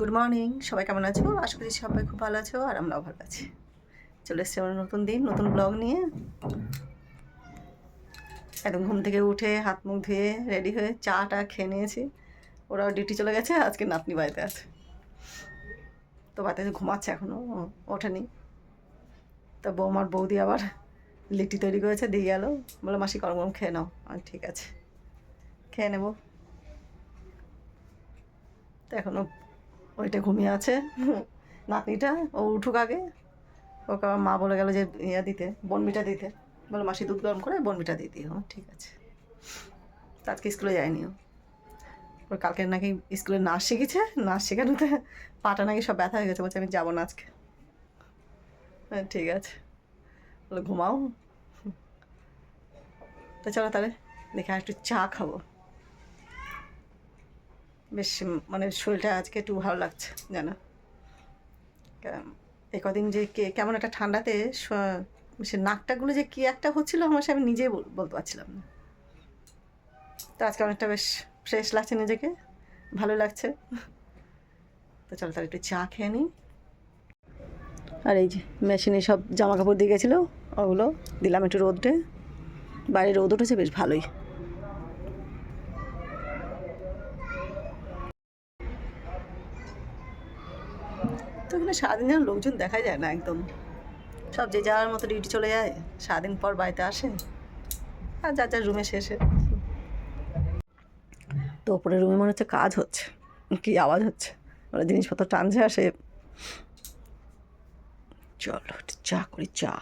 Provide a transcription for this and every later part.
Good morning সবাই কেমন আছো? আশা করি সবাই খুব ভালো আছো আর আমরাও ভালো আছি। চলে এসছি আমার নতুন দিন, নতুন ব্লগ নিয়ে। একদম ঘুম থেকে উঠে হাত মুখ ধুয়ে রেডি হয়ে চা টা খেয়ে নিয়েছি। ওরাও ডিউটি চলে গেছে, আজকে নাতনি বাড়িতে আছে। তো বাড়িতে ঘুমাচ্ছে এখনও ওঠেনি। তো বৌমার বৌদি আবার লিট্টি তৈরি করেছে, দিয়ে গেল। বলে মাসি, গরম গরম খেয়ে নাও। আমি ঠিক আছে, খেয়ে নেব। তো এখনও ওইটা ঘুমিয়ে আছে। নাতনিটা, ও উঠুক আগে। ওকে আমার মা বলে গেল যে, ইয়া দিতে বনবিটা দিতে। বলে, মাসি দুধ গরম করে বনবিটা দিয়ে দিও, ঠিক আছে। আজকে স্কুলে যায়নি ও। ওর কালকে নাকি স্কুলে নাচ শিখেছে, নাচ শেখানোতে পাটা নাকি সব ব্যথা হয়ে গেছে, বলছে, আমি যাব না আজকে। হ্যাঁ ঠিক আছে। বলে, ঘুমাও। তো চলো তাহলে, দেখে আর একটু চা খাব। বেশ মানে শরীরটা আজকে একটু ভালো লাগছে যেন এই কদিন যে কে, কেমন একটা ঠান্ডাতে সে নাকটাগুলো যে কী একটা হচ্ছিল আমার সে আমি নিজেই বল- বলতে পারছিলাম না। তো আজকে অনেকটা বেশ ফ্রেশ লাগছে নিজেকে, ভালো লাগছে। তো চলো তাহলে একটু চা খেয়ে নিই। আর এই যে মেশিনে সব জামা কাপড় দিয়ে গেছিল, ওগুলো দিলাম একটু রোদে বাইরে রোদ উঠেছে, বেশ ভালোই। এখানে সারাদিন যেন লোকজন দেখা যায় না একদম। সব যে যার মতো ডিউটি চলে যায়, সারাদিন পর বাড়িতে আসে, আর যার যার রুমে শেষে। তো ওপরে রুমে মনে হচ্ছে কাজ হচ্ছে, কি আওয়াজ হচ্ছে? ওরা জিনিসপত্র টানছে আসে চলো চা করি, চা।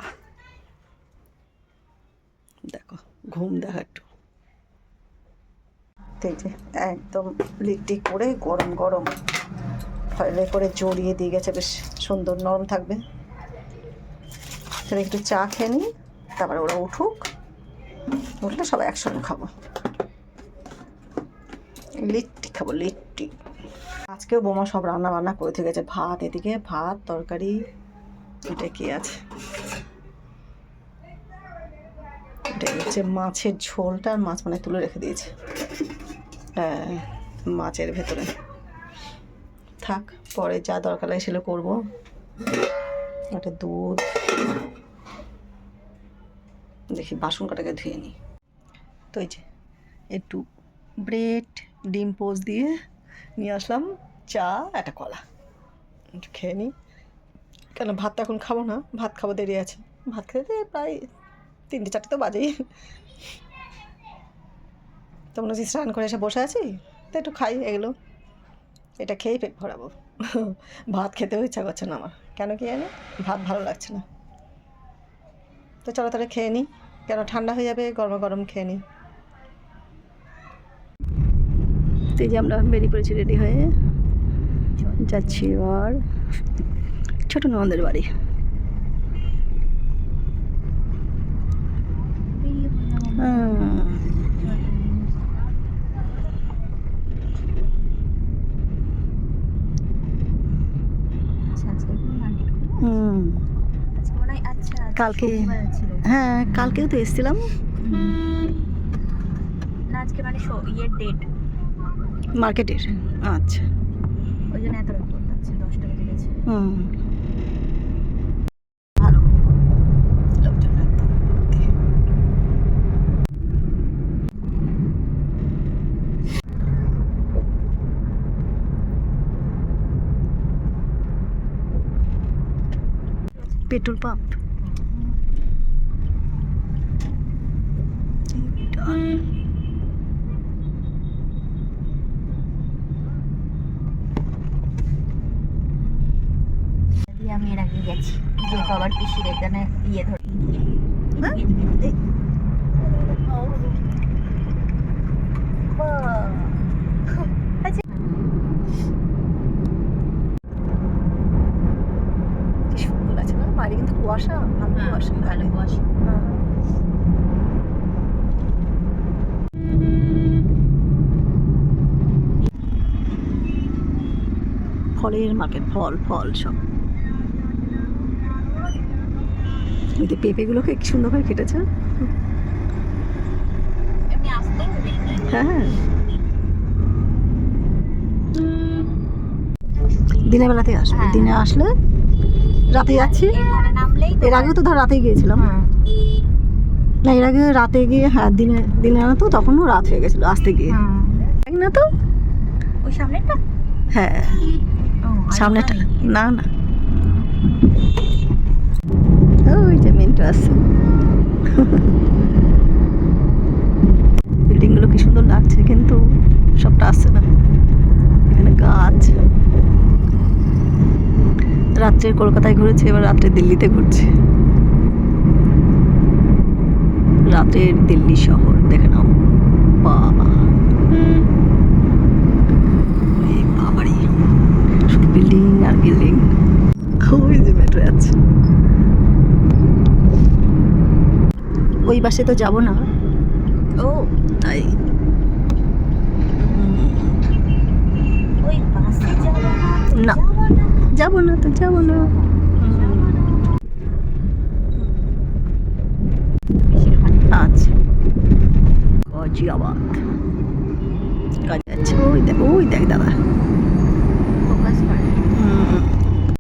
দেখো, ঘুম দেখা একটু। যে একদম লিট্টি করে গরম গরম। ফয়েলে করে জড়িয়ে দিয়ে গেছে, বেশ সুন্দর নরম থাকবে। তাহলে একটু চা খেয়ে নিই, তারপরে ওরা উঠুক। উঠলে সবাই একসঙ্গে খাব। লিট্টি খাব, লিট্টি। আজকেও বোমা সব রান্না বান্না করে থেকে গেছে। ভাত এদিকে, ভাত, তরকারি, এটা কি আছে? হচ্ছে মাছের ঝোলটা, আর মাছ মানে তুলে রেখে দিয়েছে। হ্যাঁ মাছের ভেতরে। থাক, পরে যা দরকার লাগে সেগুলো করব। একটা দুধ। দেখি, বাসন কাটাকে ধুয়ে নিই তো এই যে, একটু ব্রেড, ডিম পোস্ট দিয়ে নিয়ে আসলাম, চা, একটা কলা। খেয়ে নিই কেন, ভাত তো এখন খাব না, ভাত খাব দেরি আছে। ভাত খেতে প্রায় তিনটে, চারটে তো বাজেই। তো হচ্ছে স্নান করে এসে বসে আছি? তো একটু খাই এগুলো। এটা খেয়েই পেট ভরাবো। ভাত খেতেও ইচ্ছা করছে না আমার। কেন কি জানি? ভাত ভালো লাগছে না। তো চলো তাহলে খেয়ে নিই কেন ঠান্ডা হয়ে যাবে, গরম গরম খেয়ে নিই তো যে আমরা বেরিয়ে পড়েছি রেডি হয়ে। যাচ্ছি এবার ছোটো নন্দের বাড়ি হুম। হুম কালকে হ্যাঁ কালকেও তো এসেছিলাম। না আজকে মানে ইয়ের ডেট মার্কেটের আচ্ছা। ওই জন্য এত রাত করতে হচ্ছে দশটা বেজে গেছে। হুম। Petrol pump. আমি এর আগে গেছি। যে বাবার পিসির এখানে ইয়ে ধরে হ্যাঁ? এই, কি সুন্দর লাগছে না বাইরে কিন্তু কুয়াশা? ভালো কুয়াশা। হ্যাঁ, ভালো হ্যাঁ। ফলের মার্কেট ফল ফল সব। এই যে পেঁপেগুলোকে কি সুন্দর করে কেটেছে? এমনি হ্যাঁ দিনের বেলাতেই আসবে। হ্যাঁ। দিনে আসলে রাতে যাচ্ছি। নামলেই এর আগেও তো ধর রাতে গিয়েছিলাম। না এর আগে রাতে গিয়ে হ্যাঁ দিনে দিনে তো তখনও রাত হয়ে গেছিল আসতে গিয়ে। হুম। না তো? ওই সামনেটা হ্যাঁ। সামনেরটা সামনেটা না না। ওই যে মিন্টু আছে বিল্ডিংগুলো কি সুন্দর লাগছে কিন্তু সবটা আসছে না এখানে গাছ রাত্রে কলকাতায় ঘুরেছে এবার রাত্রে দিল্লিতে ঘুরছে। রাতের দিল্লি শহর দেখে নাও। বাবা। বাবারি। শুধু বিল্ডিং আর বিল্ডিং ওই যে মেট্রো আছে। ওই বাসে তো যাব না। ও তাই। না। যাব না তো যাব না। আচ্ছা। গাজিয়াবাদ। কাজ আছে। ওই দেখ ওই দেখ দাদা।